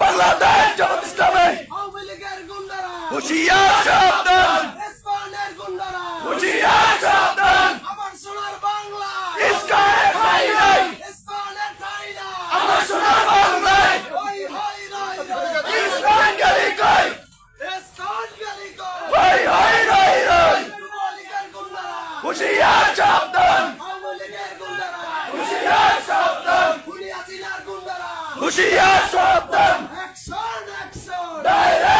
বাংলাদেশ জামাত ইসলামী। হুশিয়ার সাবধান। হুশিয়ার সাবধান। আমার সোনার বাংলা। ইসকায় খাই নাই। ইসমানের ঠাই না আমার সোনার বাংলায় ওই হই রই রই ইসলাম কই? ইসমান গলি গো হই হই। রই রই হুশিয়ার সাবধান। আওয়ামী লীগের গুন্ডারা। হুশিয়ার সাবধান। Action action direct